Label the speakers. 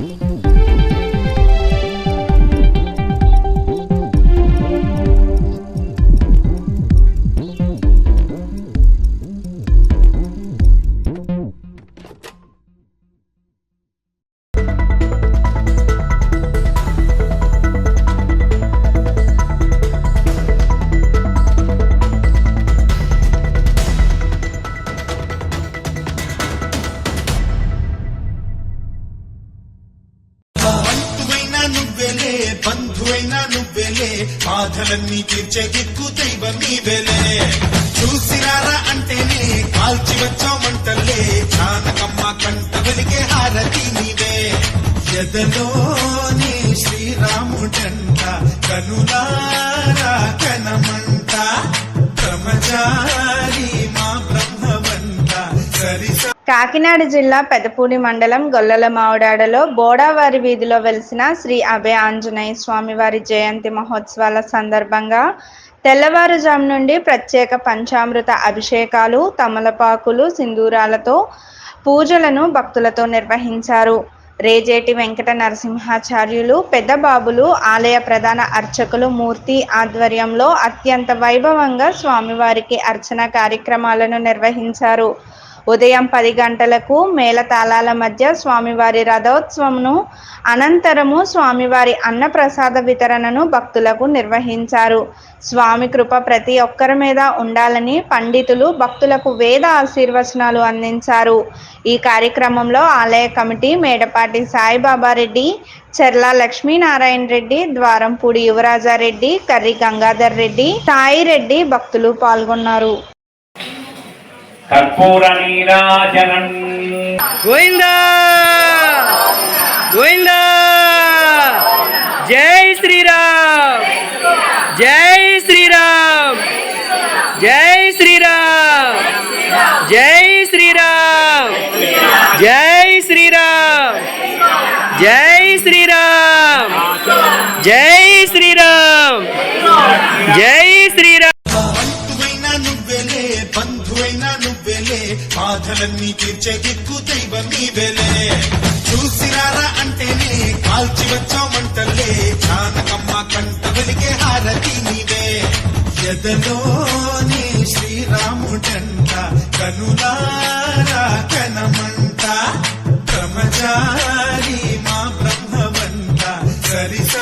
Speaker 1: Thank you. నువ్వెలే బాధలన్నీ తీర్చే దిక్కు దైవం నీవెలే. చూసినారా అంటేనే కాల్చి వచ్చామంటలే జానకమ్మ కంట వెలిగే హారతి నీవే. ఎదలోని శ్రీరాముడంట కనులారా కనమంట
Speaker 2: కాకినాడ జిల్లా పెదపూడి మండలం గొల్లల మావుడాడలో బోడావారి వీధిలో వెలిసిన శ్రీ అభయ ఆంజనేయ స్వామివారి జయంతి మహోత్సవాల సందర్భంగా తెల్లవారుజాము నుండి ప్రత్యేక పంచామృత అభిషేకాలు తమలపాకులు సింధూరాలతో పూజలను భక్తులతో నిర్వహించారు. రేజేటి వెంకట నరసింహాచార్యులు పెద్ద బాబులు ఆలయ ప్రధాన అర్చకులు మూర్తి ఆధ్వర్యంలో అత్యంత వైభవంగా స్వామివారికి అర్చన కార్యక్రమాలను నిర్వహించారు. ఉదయం పది గంటలకు మేళతాళాల మధ్య స్వామివారి రథోత్సవంను అనంతరము స్వామివారి అన్నప్రసాద వితరణను భక్తులకు నిర్వహించారు. స్వామి కృప ప్రతి ఒక్కరి మీద ఉండాలని పండితులు భక్తులకు వేద ఆశీర్వచనాలు అందించారు. ఈ కార్యక్రమంలో ఆలయ కమిటీ మేడపాటి సాయిబాబా రెడ్డి చెర్ల లక్ష్మీనారాయణ రెడ్డి ద్వారంపూడి యువరాజారెడ్డి కర్రి గంగాధర్ రెడ్డి సాయి రెడ్డి భక్తులు పాల్గొన్నారు.
Speaker 3: కర్పూర నీరాజనం
Speaker 4: గోవిందా! గోవిందా! జై శ్రీరామ్! జై శ్రీరామ్! జై శ్రీరామ్! జై శ్రీరామ్! జై శ్రీరామ్! జై శ్రీరామ్! జై శ్రీరామ్! జై శ్రీరామ్!
Speaker 1: బాధలన్నీ దిక్కు దైవం నీవెలే చూసిరారా అంటేనే కాల్చి వచ్చామంటలే జానకమ్మ కంట వెలిగే హారతి నీవే. ఎదలోని శ్రీరాముడంట కనులారా కనమంట బ్రహ్మచారి మా బ్రహ్మవంట సరిస